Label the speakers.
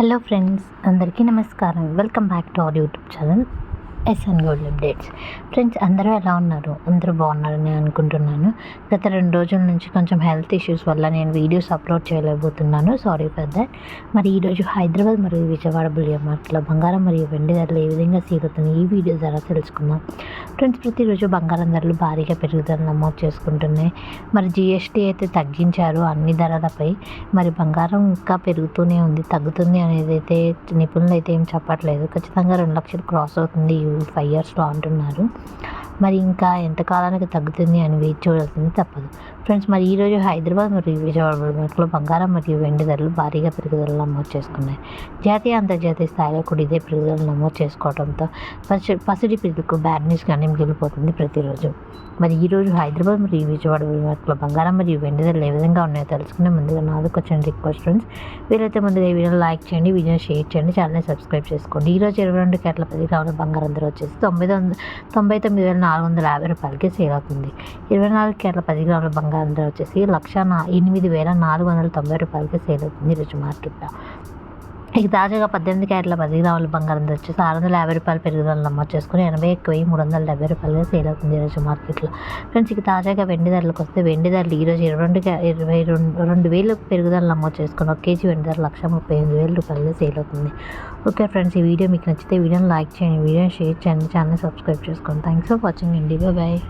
Speaker 1: Hello friends అందరికీ నమస్కారం. Welcome back to our YouTube channel. SN gold updates. Friends అందరూ ఎలా ఉన్నారు? అందరూ బాగున్నారని అనుకుంటున్నాను. గత రెండు రోజుల నుంచి కొంచెం హెల్త్ ఇష్యూస్ వల్ల నేను వీడియోస్ అప్లోడ్ చేయలేకపోతున్నాను. Sorry for that. మరి ఈరోజు హైదరాబాద్ మరియు విజయవాడ బులియా మార్కెట్లో బంగారం మరియు వెండి ధరలు ఏ విధంగా సీలుతున్నాయి ఈ వీడియో ద్వారా తెలుసుకుందాం. ఫ్రెండ్స్ ప్రతిరోజు బంగారం ధరలు భారీగా పెరుగుదల నమోదు చేసుకుంటున్నాయి. మరి జిఎస్టీ అయితే తగ్గించారు అన్ని ధరలపై. మరి బంగారం ఇంకా పెరుగుతూనే ఉంది. తగ్గుతుంది అనేది అయితే నిపుణులు అయితే ఏం చెప్పట్లేదు. ఖచ్చితంగా రెండు లక్షలు క్రాస్ అవుతుంది ఈ ఫైవ్ ఇయర్స్లో అంటున్నారు. మరి ఇంకా ఎంత కాలానికి తగ్గుతుంది అని వేచి చూడాల్సింది తప్పదు. ఫ్రెండ్స్ మరి ఈరోజు హైదరాబాద్ మరియు విజయవాడ మార్కెట్లో బంగారం మరియు వెండి ధరలు భారీగా పెరుగుదల నమోదు చేసుకున్నాయి. జాతీయ అంతర్జాతీయ స్థాయిలో కూడా ఇదే పెరుగుదల నమోదు చేసుకోవడంతో పసి పసిడి పిల్లలకు బ్యాడ్ న్యూస్ కానీ మిగిలిపోతుంది ప్రతిరోజు. మరి ఈరోజు హైదరాబాద్ మరియు విజయవాడ మార్కెట్లో బంగారం మరియు వెండి ధరలు ఏ విధంగా ఉన్నాయో తెలుసుకునే ముందుగా నాలుగు వచ్చిన రిక్వెస్ట్ ఫ్రెండ్స్ వీరైతే ముందుగా ఈ వీడియోని లైక్ చేయండి వీడియోని షేర్ చేయండి ఛానల్ని సబ్స్క్రైబ్ చేసుకోండి. ఈరోజు ఇరవై రెండు కేట్ల పది కావాలి బంగారం ధర వచ్చేసి తొంభై తొమ్మిది తొంభై తొమ్మిది వేల నాలుగు వందల యాభై రూపాయలకి సేల్ అవుతుంది. ఇరవై నాలుగు కేట్ల పది గ్రాముల బంగారం బంగారం వచ్చేసి లక్ష ఎనిమిది వేల నాలుగు వందల తొంభై రూపాయలకి సేల్ అవుతుంది ఈరోజు మార్కెట్లో. ఇక తాజాగా పద్దెనిమిది క్యారెట్ల పది గ్రాముల బంగారం వచ్చేసి ఆరు వందల యాభై రూపాయలు పెరుగుదల నమోదు చేసుకుని ఎనభై ఎక్కువ మూడు వందల డెబ్బై రూపాయలుగా సేల్ అవుతుంది ఈరోజు మార్కెట్లో. ఫ్రెండ్స్ ఇక తాజాగా వెండి ధరలకు వస్తే వెండి ధరలు ఈరోజు ఇరవై రెండు ఇరవై రెండు రెండు వేలు పెరుగుదల నమోదు చేసుకుని ఒక కేజీ వెండి ధర లక్ష ముప్పై ఎనిమిది వేల రూపాయలుగా సేల్ అవుతుంది. ఓకే ఫ్రెండ్స్ ఈ వీడియో మీకు నచ్చితే వీడియోని లైక్ చేయండి వీడియోని షేర్ చేయండి ఛానల్ సబ్స్క్రైబ్ చేసుకోండి. థ్యాంక్స్ ఫర్ వాచింగ్ అండి. బాయ్.